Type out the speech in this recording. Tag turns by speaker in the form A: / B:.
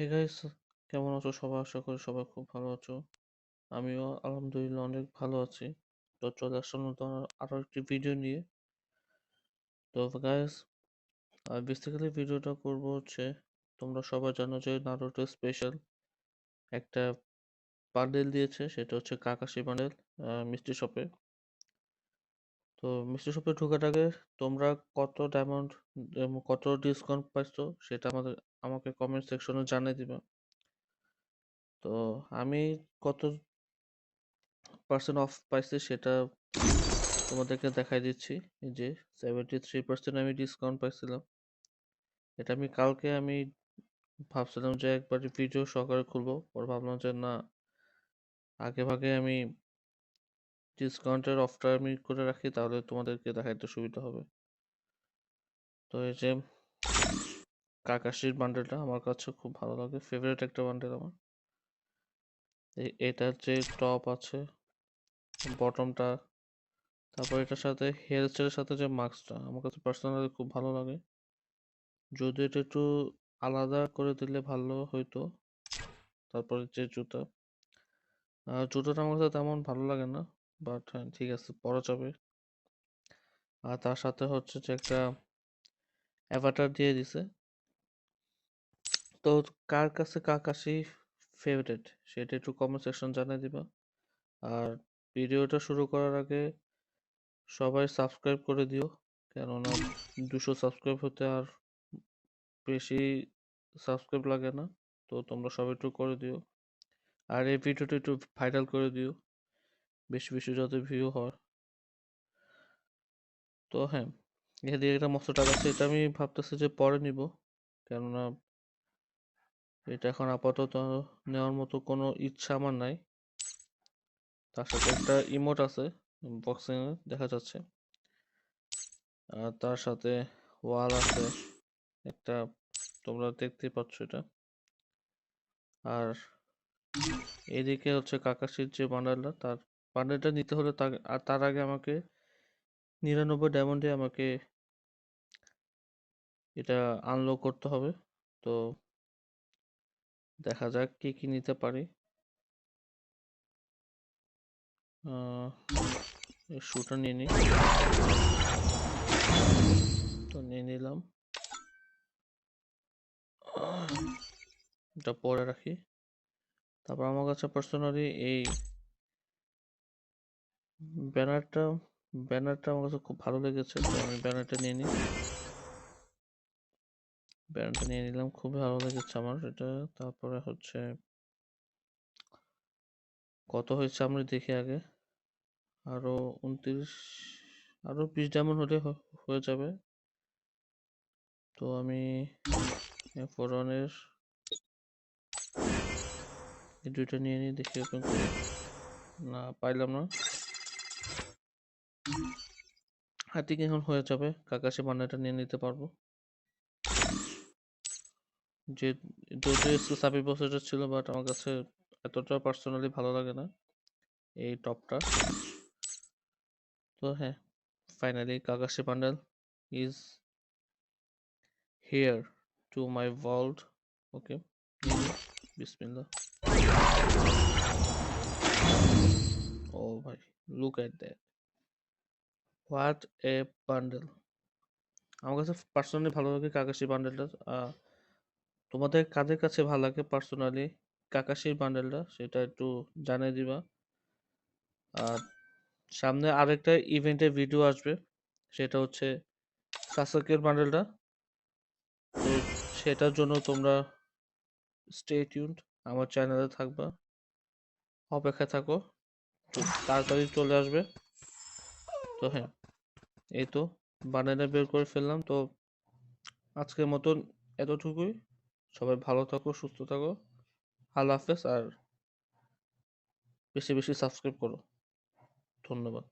A: Hey guys কেমন আছো? সবাই আশা করি সবাই খুব ভালো আছো। আমিও আলহামদুলিল্লাহ অনেক ভালো আছি। তো চলে আসলাম নতুন আরও একটি ভিডিও নিয়ে। তো গাইস বেসিক্যালি ভিডিওটা করব হচ্ছে, তোমরা সবাই জানো যে নারুটো স্পেশাল একটা বান্ডেল দিয়েছে, সেটা হচ্ছে কাকাশি বান্ডেল মিষ্টি শপে তো মিষ্টি শপে ঢোকার আগে তোমরা কত ডায়মন্ড কত ডিসকাউন্ট পাইছো সেটা আমাদের, আমাকে কমেন্ট সেকশনে জানিয়ে দিবে। তো আমি কত পার্সেন্ট অফ পাইছি সেটা তোমাদেরকে দেখাই দিচ্ছি। যে সেভেন্টি থ্রি পার্সেন্ট আমি ডিসকাউন্ট পাইছিলাম। এটা আমি কালকে আমি ভাবছিলাম যে একবার ভিডিও সহকারে খুলবো। পর ভাবলাম যে না, আগে ভাগে আমি ডিসকাউন্টের অফটা আমি করে রাখি, তাহলে তোমাদেরকে দেখাইতে সুবিধা হবে। তো এই যে কাকাশির বান্ডেলটা আমার কাছে খুব ভালো লাগে ফেভারিট একটা বান্ডেল আমার। এটার যে টপ আছে বটমটা তারপর এটার সাথে হেয়ার সাথে যে মাস্কটা আমার কাছে পার্সোনালি খুব ভালো লাগে। যদি এটা একটু আলাদা করে দিলে ভালো হইতো, তারপরে যে জুতা। জুতোটা আমার কাছে তেমন ভালো লাগে না। বাট হ্যাঁ ঠিক আছে পরা যাবে। আর তার সাথে হচ্ছে যে একটা অ্যাভাটার দিয়ে দিছে। তো কার কাছে কাকাশি ফেভারিট সেটা একটু কমেন্ট সেকশন জানিয়ে দিবা। আর ভিডিওটা শুরু করার আগে সবাই সাবস্ক্রাইব করে দিও। কেননা দুশো সাবস্ক্রাইব হতে আর বেশি সাবস্ক্রাইব লাগে না। তো তোমরা সবাই একটু করে দিও। আর এই ভিডিওটা একটু ভাইরাল করে দিও। বেশি বেশি যাতে ভিউ হয়। তো হ্যাঁ এদিকে একটা মস্ত টাকা আছে, এটা আমি ভাবতেছি যে পরে নিব। কেননা এটা এখন আপাতত নেওয়ার মতো কোনো ইচ্ছা আমার নাই। তার সাথে একটা ইমোট আছে বক্সিং দেখা যাচ্ছে। আর তার সাথে ওয়াল আছে, একটা তোমরা দেখতে পাচ্ছ এটা। আর এদিকে হচ্ছে কাকাশির যে বান্ডেলটা তার বান্ডেলটা নিতে হলে আর তার আগে আমাকে নিরানব্বই ডায়মন্ডে আমাকে এটা আনলক করতে হবে। তো দেখা যাক কি কি নিতে পারি। শুটা নিয়ে নিই। তো নিয়ে নিলাম। এটা পরে রাখি। তারপর আমার কাছে পার্সোনালি এই ব্যানারটা ব্যানারটা আমার কাছে খুব ভালো লেগেছে, তো আমি ব্যানারটা নিয়ে নিই। ব্যানারটা নিয়ে নিলাম, খুবই ভালো লেগেছে আমার এটা। তারপরে হচ্ছে, কত হয়েছে আমরা দেখি আগে। আরও উনত্রিশ, আরও বিশ ডায়মন্ড হলে হয়ে যাবে। তো আমি ফোরনের দুইটা নিয়ে নিই, দেখি না, পাইলাম না। হাতি এখন হয়ে যাবে? কাকাশি বান্নাটা নিয়ে নিতে পারব। যে দুটো সাবি বছরের ছিল বাট আমার কাছে এতটা পার্সোনালি ভালো লাগে না, এই টপটা। তো হ্যাঁ finally Kakashi bundle is here to my vault okay বিসমিল্লাহ ও ভাই look at that what a bundle? আমার কাছে পার্সোনালি ভালো লাগে কাকাশি বান্ডেলটা। তোমাদের কাদের কাছে ভালো লাগে পার্সোনালি কাকাশির বান্ডেলটা? সেটা একটু জানিয়ে দিবা। আর সামনে আরেকটা ইভেন্টের ভিডিও আসবে। সেটা হচ্ছে সাসাকের বান্ডেলটা। সেটার জন্য তোমরা স্টে টিউন্ড আমার চ্যানেলে থাকবা। অপেক্ষায় থাকো। তাড়াতাড়ি চলে আসবে। তো হ্যাঁ এই তো বানানা বের করে ফেললাম। তো আজকের মতন এতটুকুই। সবাই ভালো থাকো, সুস্থ থাকো। আল্লাহ হাফেজ আর বেশি বেশি সাবস্ক্রাইব করো। ধন্যবাদ।